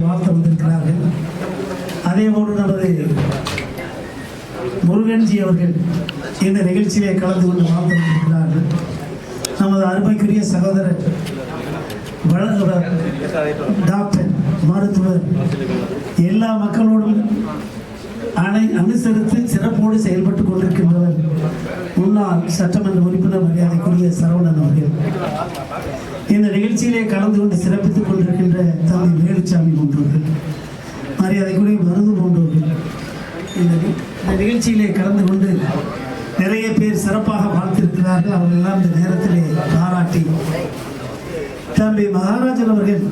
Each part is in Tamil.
வாழ்த்த வந்திருக்கிறார்கள் அதே நமது முருகன்ஜி அவர்கள் இந்த நிகழ்ச்சியிலே கலந்து கொண்டு வாழ்த்து வந்திருக்கிறார்கள் நமது அருமைக்குரிய சகோதரர் வழங்குவர் டாக்டர் மருத்துவர் எல்லா மக்களோடும் அணை அனுசரித்து சிறப்போடு செயல்பட்டு கொண்டிருக்கின்றவர் முன்னாள் சட்டமன்ற உறுப்பினர் மரியாதைக்குரிய சரவணன் அவர்கள். இந்த நிகழ்ச்சியிலே கலந்து கொண்டு சிறப்பித்துக் கொண்டிருக்கின்ற தம்பி வேலுச்சாமி போன்றவர்கள் மரியாதைக்குரிய மருந்து போன்றவர்கள். இந்த நிகழ்ச்சியிலே கலந்து கொண்டு நிறைய பேர் சிறப்பாக பார்த்திருக்கிறார்கள் அவர்கள் எல்லாம் இந்த நேரத்திலே பாராட்டி தம்பி மகாராஜன் அவர்கள்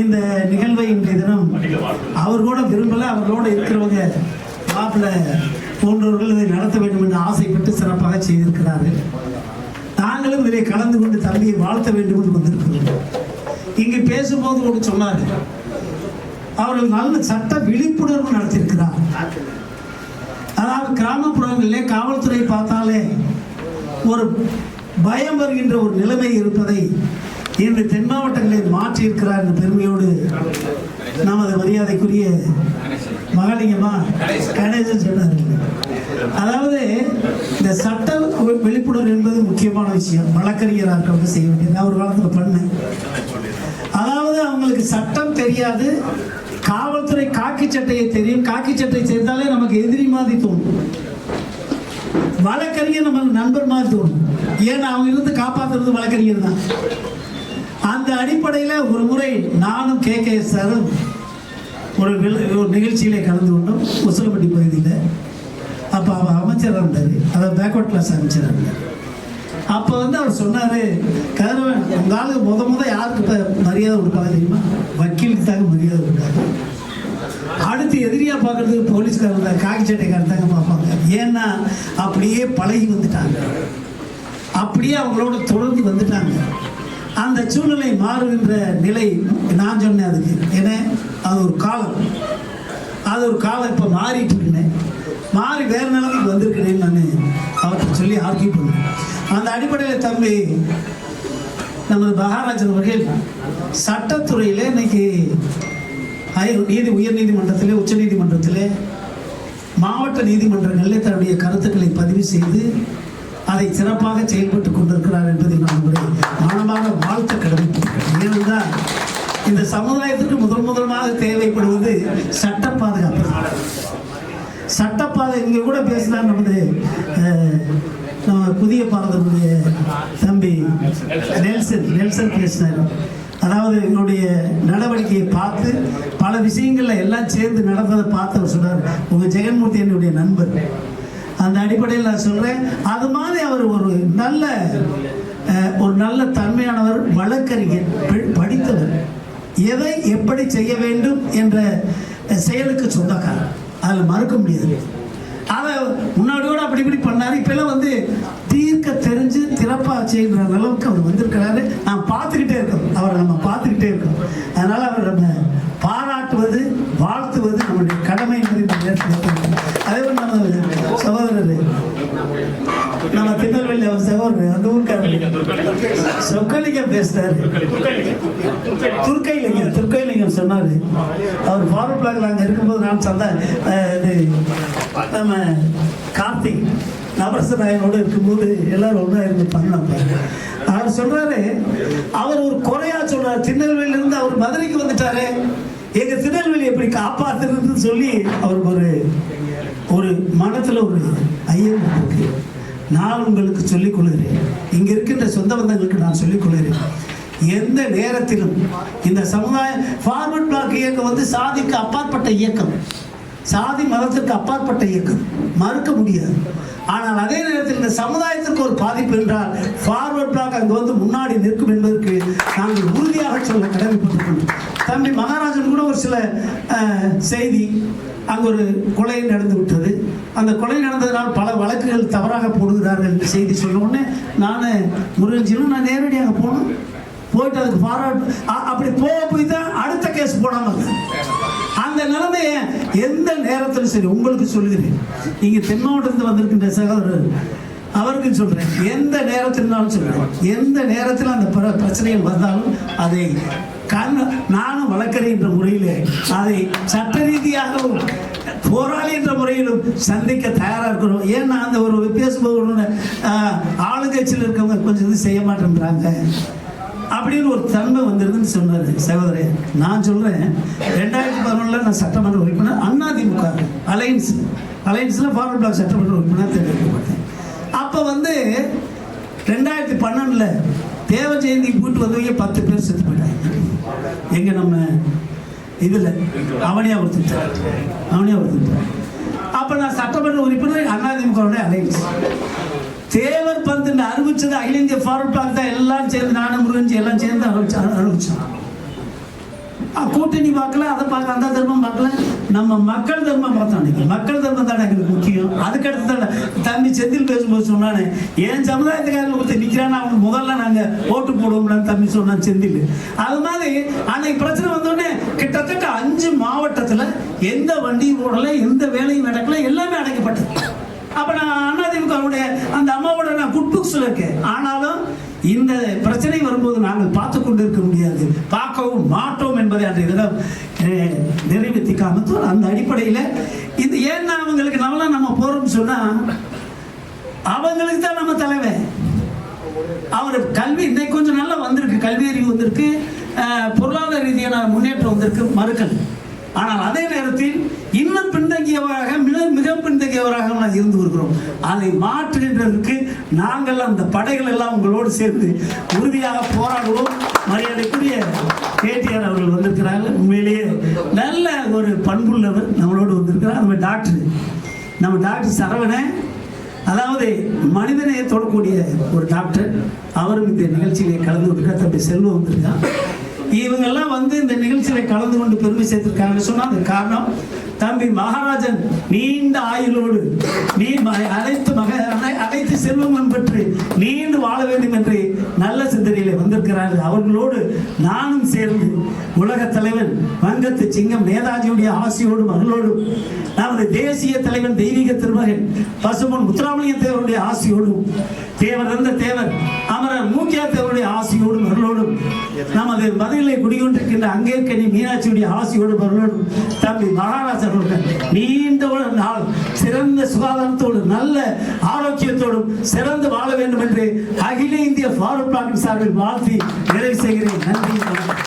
இந்த நிகழ்வை இன்றைய தினம் அவர் கூட விரும்பல அவர்களோட இருக்கிறவங்க மாப்பிள்ளை போன்றவர்கள் இதை நடத்த வேண்டும் என்று ஆசைப்பட்டு சிறப்பாக செய்திருக்கிறார்கள். நாங்களும் இதை கலந்து கொண்டு தம்பியை வாழ்த்த வேண்டும் என்று வந்திருக்கிறோம். இங்கு பேசும்போது ஒன்று சொன்னார். அவர்கள் நல்ல சட்ட விழிப்புணர்வு நடத்தியிருக்கிறார். அதாவது கிராமப்புறங்களிலே காவல்துறை பார்த்தாலே ஒரு பயம் வருகின்ற ஒரு நிலைமை இருப்பதை இன்று தென் மாவட்டங்களில் மாற்றி இருக்கிறார் என்ற பெருமையோடு நமது மரியாதைக்குரிய மகளிங்கம்மா கணேசன் சொன்னார்கள் அதாவது இந்த சட்ட வி- விழிப்புணர்வு என்பது முக்கியமான விஷயம். வழக்கறிஞராக இருக்கவங்க செய்ய வேண்டியது. நான் ஒரு காலத்தில் பண்ணேன். அதாவது அவங்களுக்கு சட்டம் தெரியாது. காவல்துறை காக்கி சட்டையை தெரியும். காக்கி சட்டை சேர்ந்தாலே நமக்கு எதிரி மாதிரி தோணும். வழக்கறிஞர் நமக்கு நண்பர் மாதிரி தோணும். ஏன்னா அவங்க இருந்து காப்பாத்துறது வழக்கறிஞர் தான். அந்த அடிப்படையில் ஒரு முறை நானும் கே. கே. சாரும் ஒரு ஒரு நிகழ்ச்சியிலே கலந்து கொண்டோம். உசிலப்பட்டி பகுதியில். அப்போ அவர் அமைச்சராக இருந்தார். அதாவது பேக்வர்ட் கிளாஸ் அமைச்சராக இருந்தார். அப்போ வந்து அவர் சொன்னார் கதிரவன் உங்க ஆளுக்கு முத முத யாருக்கு இப்போ மரியாதை கொடுப்பாங்க தெரியுமா? வக்கீலுக்கு தாங்க மரியாதை கொடுப்பாங்க. அடுத்து எதிரியா பார்க்கறதுக்கு போலீஸ்காரன் தான் காக்கி சட்டைக்காரன் தாங்க பார்ப்பாங்க ஏன்னா அப்படியே பழகி வந்துட்டாங்க. அப்படியே அவங்களோட தொடர்ந்து வந்துட்டாங்க. அந்த சூழ்நிலை மாறுகின்ற நிலை நான் சொன்னேன் அதுக்கு. ஏன்னா அது ஒரு காலம். அது ஒரு காலம் இப்போ மாறிட்டு இருக்கேன் மாறி வேறு நிலைமைக்கு வந்திருக்கிறேன்னு நான் அவர்கிட்ட சொல்லி ஆர்கியூ பண்ணேன். அந்த அடிப்படையில் தம்பி நமது மகாராஜன் அவர்கள் சட்டத்துறையில் இன்னைக்கு ஹை- நீதி உயர் நீதிமன்றத்தில் உச்ச நீதிமன்றத்தில் மாவட்ட நீதிமன்றங்களில் தன்னுடைய கருத்துக்களை பதிவு செய்து அதை சிறப்பாக செயல்பட்டுக் கொண்டிருக்கிறார் என்பதை நான் உங்களை ஆழமாக வாழ்த்த கடமைப்பட்டிருக்கிறேன். ஏனென்றால் இந்த சமுதாயத்திற்கு முதல் முதலாக தேவைப்படுவது சட்ட பாதுகாப்பு. சட்டப்பாதை இங்கே கூட பேசினார் நமது நம்ம புதிய பாரதனுடைய தம்பி நெல்சன் நெல்சன் பேசினார். அதாவது எங்களுடைய நடவடிக்கையை பார்த்து பல விஷயங்களில் எல்லாம் சேர்ந்து நடந்ததை பார்த்து அவர் சொன்னார். உங்கள் ஜெகன்மூர்த்தி என்னுடைய நண்பர். அந்த அடிப்படையில் நான் சொல்கிறேன் அது மாதிரி அவர் ஒரு நல்ல ஒரு நல்ல தன்மையானவர் வழக்கறிஞர் படித்தவர். எதை எப்படி செய்ய வேண்டும் என்ற செயலுக்கு சொந்தக்காரர். அதில் மறுக்க முடியாது. அதை முன்னாடியோட அப்படி இப்படி பண்ணார். இப்போல்லாம் வந்து தீர்க்க தெரிஞ்சு திறப்பாக செய்கிற அளவுக்கு அவர் வந்திருக்கிறாரு. நான் பார்த்துக்கிட்டே இருக்கோம் அவரை நம்ம பார்த்துக்கிட்டே இருக்கோம் அதனால் அவர் நம்ம பாராட்டுவது வாழ்த்துவது நம்முடைய கடமை என்பதை இந்த நேரத்தில் தெரிவிக்கிறேன். அதே போல் நம்ம சகோதரர் நம்ம அந்த ஊருக்காரர். சொக்கலிங்கம் பேசுறாரு துர்க்கைலிங்கம். துர்க்கைலிங்கம். சொன்னாரு. அவர் ஃபாரூக் பிளாக்ல அங்கே இருக்கும்போது நான் சொன்னேன் அஹ், இது நம்ம கார்த்திக் நவரசநாயனோடு இருக்கும்போது எல்லாரும் ஒன்றா இருந்து பண்ணோம் அவர் சொல்றாரு அவர் ஒரு குறையா சொல்றாரு. திருநெல்வேலியில இருந்து அவர் மதுரைக்கு வந்துட்டாரு. எங்க திருநெல்வேலி எப்படி காப்பாத்துறதுன்னு சொல்லி அவருக்கு ஒரு ஒரு மனத்துல ஒரு ஐயம் இருக்கு. நான் உங்களுக்கு சொல்லிக் கொள்கிறேன் இங்கே இருக்கின்ற சொந்த பந்தங்களுக்கு நான் சொல்லிக் கொள்கிறேன் எந்த நேரத்திலும் இந்த சமுதாய ஃபார்வர்ட் பிளாக் இயக்கம் வந்து சாதிக்கு அப்பாற்பட்ட இயக்கம். சாதி மதத்திற்கு அப்பாற்பட்ட இயக்கம். மறுக்க முடியாது. ஆனால் அதே நேரத்தில் இந்த சமுதாயத்திற்கு ஒரு பாதிப்பு என்றால் ஃபார்வர்ட் பிளாக் அங்கு வந்து முன்னாடி நிற்கும் என்பதற்கு நாங்கள் உறுதியாக சொல்ல கடமைப்பட்டிருக்கிறோம். தம்பி மகாராஜன் கூட ஒரு சில செய்தி அங்கு ஒரு கொலை நடந்து விட்டது. அந்த கொலை நடந்ததனால் பல வழக்குகள் தவறாக போடுகிறார்கள் என்று செய்தி சொன்ன உடனே நான் முருகன்ஜினும் நான் நேரடியாக போனோம். போயிட்டு அதுக்கு ஃபார்வர்ட் அப்படி போக போய் தான் அடுத்த கேஸ் போடாமல் அந்த நிலைமையை எந்த நேரத்திலும் சரி உங்களுக்கு சொல்லுகிறேன். நீங்க தென் மாவட்டத்தில் வந்திருக்கின்ற சகோதரர் அவருக்கு சொல்றேன். எந்த நேரத்திலும் சொல்றேன் எந்த நேரத்தில் அந்த பிர- பிரச்சனைகள் வந்தாலும் அதை கண் நானும் வழக்கறிஞர் என்ற முறையில் அதை சட்ட ரீதியாகவும் போராளி என்ற முறையிலும் சந்திக்க தயாராக இருக்கிறோம். ஏன்னா அந்த ஒரு பேசும்போது ஆளுங்கட்சியில் இருக்கவங்க கொஞ்சம் இது செய்ய மாட்டேங்கிறாங்க அப்படின்னு ஒரு தன்மை வந்துருதுன்னு சொன்னார் சகோதரன் நான் சொல்கிறேன் ரெண்டாயிரத்தி பதினொன்றில் நான் சட்டமன்ற உறுப்பினர் அதிமுக அலையன்ஸ் அலையன்ஸில் ஃபார்வர்ட் பிளாக் சட்டமன்ற உறுப்பினர் தேர்ந்தெடுக்கப்பட்டேன். அப்போ வந்து ரெண்டாயிரத்தி பன்னெண்டில் தேவ ஜெயந்தி கூட்டு வந்தவங்க பத்து பேர் செத்து போயிட்டாங்க. எங்கே நம்ம இதில் அவனியாபுரத்து அவனியாபுரத்து அப்போ நான் சட்டமன்ற உறுப்பினர் அதிமுகவுடைய அலையன்ஸ் தேவர் பந்துன்னு அறிவிச்சது அகில இந்திய ஃபார்வர்ட் பிளாக் தான். எல்லாம் சேர்ந்து நானும் முருகன்ஜி எல்லாம் சேர்ந்து அறிவிச்சாங்க அறிவிச்சாங்க கூட்டணி பார்க்கல அதை பார்க்க அந்த தர்மம் பார்க்கல. நம்ம மக்கள் தர்மம் பார்த்தோம் அன்னைக்கு மக்கள் தர்மம் தானே எங்களுக்கு முக்கியம். அதுக்கடுத்து தானே தம்பி செந்தில் பேசும்போது சொன்னானே என் சமுதாயத்துக்காரர்கள் ஒருத்தர் நிற்கிறான்னு அவங்க முதல்ல நாங்கள் ஓட்டு போடுவோம்னு தம்பி சொன்னான் செந்தில். அது மாதிரி அன்னைக்கு பிரச்சனை வந்தோடனே கிட்டத்தட்ட அஞ்சு மாவட்டத்தில் எந்த வண்டியும் ஓடல எந்த வேலையும் நடக்கல எல்லாமே அடைக்கப்பட்டது. அப்ப நான் அதிமுகவுடைய அந்த அம்மாவோட நான் குட் புக்ஸ்ல இருக்கேன் ஆனாலும் இந்த பிரச்சனை வரும்போது நாங்கள் பார்த்து கொண்டு இருக்க முடியாது. பார்க்கவும் மாட்டோம் என்பதை அன்றைய தினம் அஹ், நிறைவேற்றி அந்த அடிப்படையில் இது ஏன்னா அவங்களுக்கு நல்லா நம்ம போறோம்னு சொன்னா அவங்களுக்கு தான் நம்ம தலைவர் அவர் கல்வி இன்னைக்கு கொஞ்சம் நல்லா வந்திருக்கு. கல்வி அறிவு வந்திருக்கு. பொருளாதார ரீதியான முன்னேற்றம் வந்திருக்கு. மறுக்கல். ஆனால் அதே நேரத்தில் இன்னும் பின்தங்கியவராக மிக மிக பின்தங்கியவராக நாம் இருந்து வருகிறோம். அதை மாற்றுகின்றதற்கு நாங்கள் அந்த படைகள் எல்லாம் உங்களோடு சேர்ந்து உறுதியாக போராடுவோம். மரியாதைக்குரிய கேடிஆர் அவர்கள் வந்திருக்கிறார்கள். உண்மையிலேயே நல்ல ஒரு பண்புள்ளவர் நம்மளோடு வந்திருக்கிறார். நம்ம டாக்டர் நம்ம டாக்டர் சரவணன் அதாவது மனிதனை தொடக்கூடிய ஒரு டாக்டர். அவரும் இந்த நிகழ்ச்சியிலே கலந்து கொண்டிருக்கார் தம்பி செல்வம் வந்திருக்கான் இவங்கெல்லாம் வந்து இந்த நிகழ்ச்சியில கலந்து கொண்டு பெருமை சேர்த்திருக்காங்கன்னு சொன்னால் அது காரணம் தம்பி மகாராஜன் நீண்ட ஆயுளோடு நீ ம- அனைத்து மக அனை- அனைத்து செல்வங்களும் பெற்று நீண்டு வாழ வேண்டும் என்று நல்ல சிந்தனையில வந்திருக்கிறார்கள். அவர்களோடு நானும் சேர்ந்து உலக தலைவன் வங்கத்து சிங்கம் நேதாஜியுடைய ஆசையோடும் அருளோடும் நமது தேசிய தலைவன் தெய்வீக திருமகன் பசுமன் முத்துராமலிங்க தேவருடைய ஆசையோடும் தேவர் இருந்த தேவர் அமரர் மூக்கியா தேவருடைய ஆசையோடும் அருளோடும் நமது மதுரை குடிகொண்டிருக்கின்ற அங்கேற்கனி மீனாட்சியுடைய ஆசையோடும் அருளோடும் தம்பி மகாராஜன் அவர்கள் நீண்ட ஒரு நாள் சிறந்த சுகாதாரத்தோடு நல்ல ஆரோக்கியத்தோடும் சிறந்து வாழ வேண்டும் என்று அகில இந்திய ஃபாரூக் சார்பில் வாழ்த்தி நிறைவு செய்கிறேன். நன்றி.